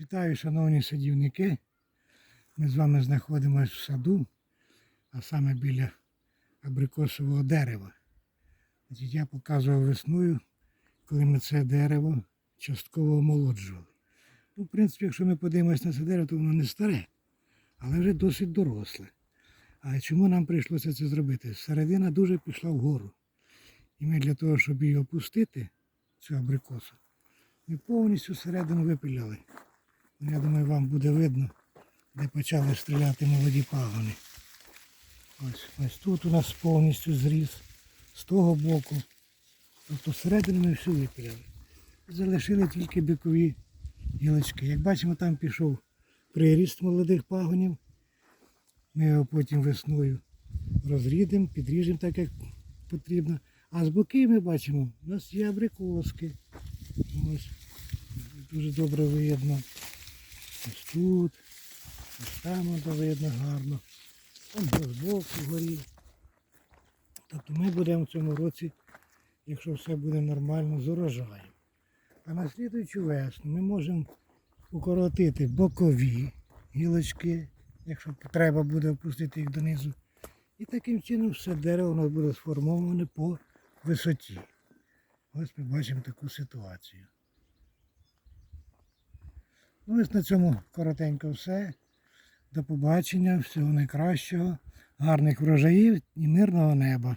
Вітаю, шановні садівники. Ми з вами знаходимося в саду, а саме біля абрикосового дерева. Я показував весною, коли ми це дерево частково омолоджували. Ну, в принципі, якщо ми подивимося на це дерево, то воно не старе, але вже досить доросле. А чому нам прийшлося це зробити? Середина дуже пішла вгору. І ми для того, щоб її опустити, цю абрикосу, ми повністю середину випиляли. Ну, Я думаю, вам буде видно, де почали стріляти молоді пагони. Ось, ось тут у нас повністю зріс, з того боку. Тобто всередину ми всю випиляли. Залишили тільки бікові гілочки. Як бачимо, там пішов приріст молодих пагонів. Ми його потім весною розрідемо, підріжемо так, як потрібно. А з боки ми бачимо, у нас є абрикоски. Ось дуже добре видно. Ось тут, ось там видно гарно. Там з боку горі. Тобто ми будемо в цьому році, якщо все буде нормально, з урожаєм. А на слідуючу весну ми можемо укоротити бокові гілочки, якщо треба буде опустити їх донизу. І таким чином все дерево у нас буде сформоване по висоті. Ось ми бачимо таку ситуацію. Ну, ось на цьому коротенько все. До побачення, всього найкращого, гарних врожаїв і мирного неба.